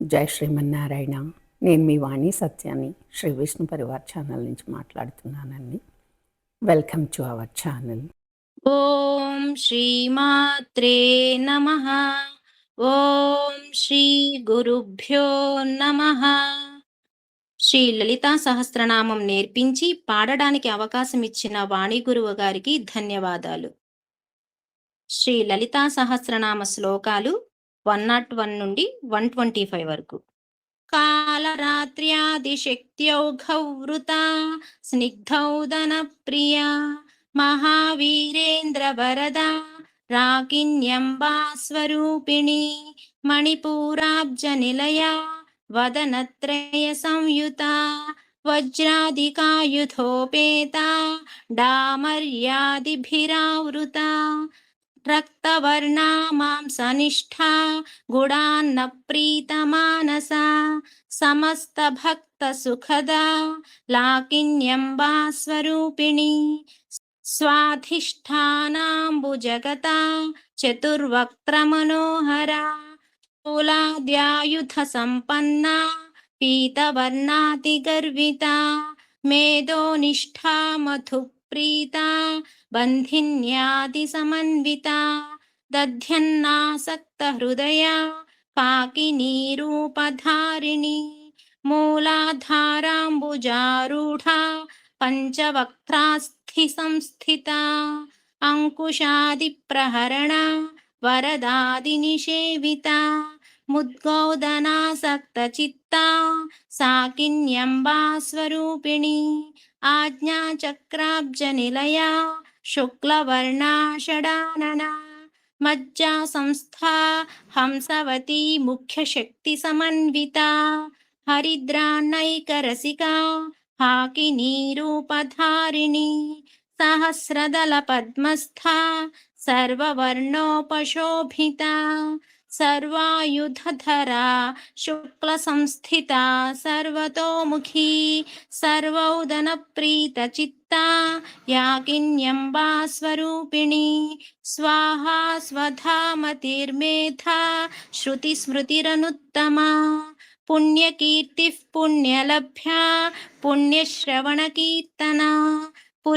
జై శ్రీమన్నారాయణ. నేను మీ వాణి సత్యాన్ని శ్రీ విష్ణు పరివార్ ఛానల్ నుంచి మాట్లాడుతున్నానండి. వెల్కమ్ టు అవర్ ఛానల్ ఓం శ్రీమాత్రే నమ. ఓం శ్రీ గురుభ్యో నమ. శ్రీ లలితా సహస్రనామం నేర్పించి పాడడానికి అవకాశం ఇచ్చిన వాణి గురువు గారికి ధన్యవాదాలు. శ్రీ లలితా సహస్రనామ శ్లోకాలు వన్ నాట్ వన్ నుండి వన్ ట్వంటీ ఫైవ్ వరకు. కాళరాత్ర్యాది శక్త్యౌఘవృత స్నిగ్ధౌదన ప్రియ మహావీరేంద్ర వరద రాకిన్యంబా స్వరూపిణి మణిపూరాబ్జ నిలయ వదనత్రయ సంయుత వజ్రాదికాయుధోపేత డామర్యాదిభిరావృత రక్తవర్ణా మాంసనిష్ఠా గుడాన్న ప్రీతమానసా సమస్త భక్త సుఖదా లాకిన్యంబా స్వరూపిణి స్వాధిష్టానాంబుజగత చతుర్వక్త్రమనోహరా స్థూలాద్యాయుధ సంపన్నా పీతవర్ణాతిగర్విత మేధోనిష్ఠా మధు బంధిన్యాది సమన్విత దధ్యన్నాసక్త హృదయా కాకినీ రూపధారిణి మూలాధారాంబుజారూఢా పంచవక్త్రాస్థి సంస్థిత అంకుశాది ప్రహరణ వరదాది నిషేవిత ముద్గౌదనాసక్త చిత్త సాకిన్యంబా స్వరూపిణి आज्ञाचक्राब्जनिलया शुक्लवर्णा षडानना मज्जा संस्था हंसवती मुख्यशक्तिसमन्विता हरिद्रानैकरसिका हाकिनीरूपधारिणी सहस्रदलपद्मस्था सर्ववर्णोपशोभिता హాకినీ రూపధారిణి సహస్రదల పద్మస్థా సర్వవర్ణోపశోభిత సర్వాయుధరా శుక్ల సంస్థిత సర్వతోముఖీ సర్వౌదన ప్రీత చిత్తా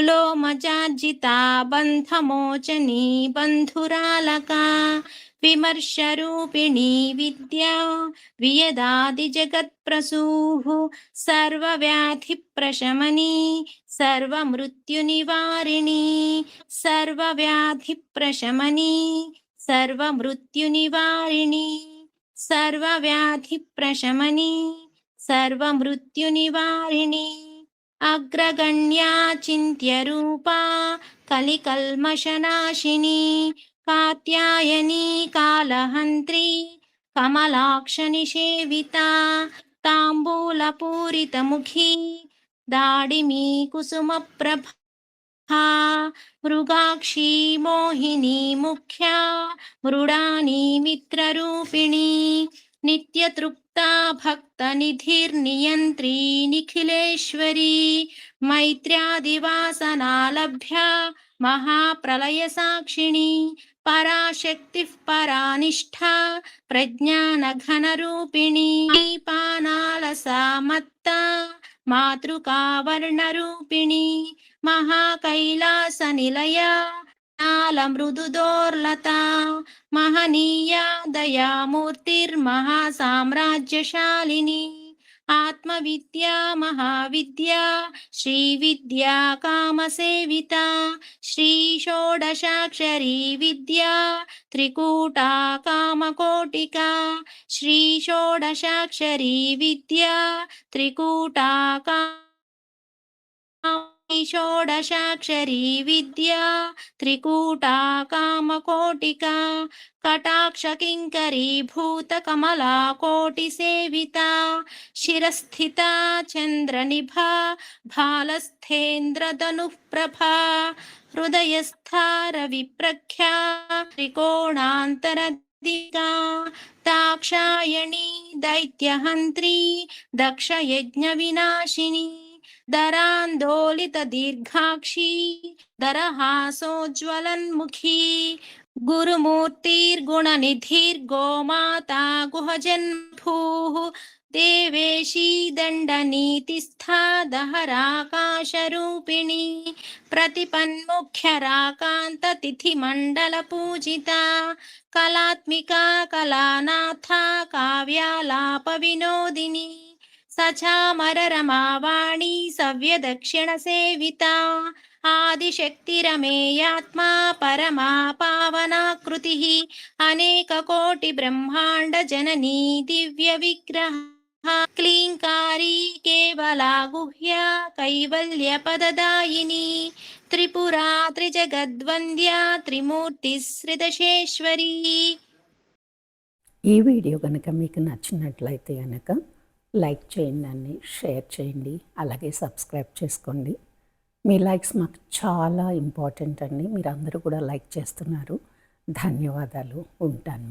యాకిన్యంబా స్వరూపిణి స్వాహా స్వధామతిర్మేధా శృతి స్మృతిరనుత్తమా పుణ్యకీర్తి పుణ్యలభ్యా పుణ్యశ్రవణకీర్తనా పులోమజార్జితా బంధమోచనీ బంధురాలకా విమర్శరూపిణీ విద్యా వియదాది జగత్ప్రసూః సర్వవ్యాధి ప్రశమనీ సర్వమృత్యునివారిణి సర్వవ్యాధి ప్రశమనీ సర్వమృత్యునివారిణి సర్వవ్యాధి ప్రశమని సర్వమృత్యునివారిణి అగ్రగణ్యా చింత్యరూపా కలికల్మషనాశిని కాత్యాయనీ కాలహంత్రి కమలాక్ష నిషేవిత తాంబూలపూరితముఖి దాడిమీ కుసుమ ప్రభా మృగాక్షీ మోహిని ముఖ్యా మృడాని మిత్రరూపిణి నిత్యతృప్తా भक्ता भक्तनिधिर्नियन्त्री निखिलेश्वरी मैत्र्यादिवासनालभ्या महाप्रलयसाक्षिणी। पराशक्तिः परानिष्ठा प्रज्ञानघनरूपिणी। दीपानालसा मत्ता महाकैलास महाकैलासनिलया నిలయ మృదుదోర్లత మహనీయా దయామూర్తిర్మహాసామ్రాజ్యశాలిని ఆత్మవిద్యా మహావిద్యా శ్రీవిద్యా కామసేవిత శ్రీ షోడశాక్షరీ విద్యా త్రికూటా కామకోటికా శ్రీ షోడశాక్షరీ విద్యా త్రికూటా కా షోడశాక్షరీ విద్యా త్రికూటా కామకోటికా కటాక్ష కింకరీభూత కమలా కోటి సేవిత శిరస్థిత చంద్రనిభా భాలస్థేంద్రధనుః ప్రభా హృదయస్థార విప్రఖ్యా త్రికోణాంతర దాక్షాయణీ దైత్యహంత్రీ దక్షయజ్ఞ వినాశిని धरान्दोलितदीर्घाक्षी धरहासोज्ज्वलन्मुखी गुरुमूर्तिर्गुणनिधिर्गोमाता गुहजन्भूः देवेशी दण्डनीतिस्था दहराकाशरूपिणी प्रतिपन्मुख्यराकान्ततिथिमण्डलपूजिता कलात्मिका कलानाथा काव्यालापविनोदिनी। సచామరరమావాణి సవ్యదక్షిణసేవితా ఆదిశక్తిరమేయాత్మా పరమా పావనాకృతి అనేకకోటిబ్రహ్మాండ జననీ దివ్య విగ్రహ క్లీంకారీ కేవలా గుహ్య కైవల్య పదదాయిని త్రిపురా త్రిజగద్వంద్య త్రిమూర్తి శ్రితశేశ్వరీ ఈ వీడియో కనుక మీకు నచ్చినట్లయితే కనుక లైక్ చేయండి అన్ని షేర్ చేయండి అలాగే సబ్స్క్రైబ్ చేసుకోండి. మీ లైక్స్ మాకు చాలా ఇంపార్టెంట్ అండి మీరు అందరూ కూడా లైక్ చేస్తున్నారు. ధన్యవాదాలు ఉంటాను.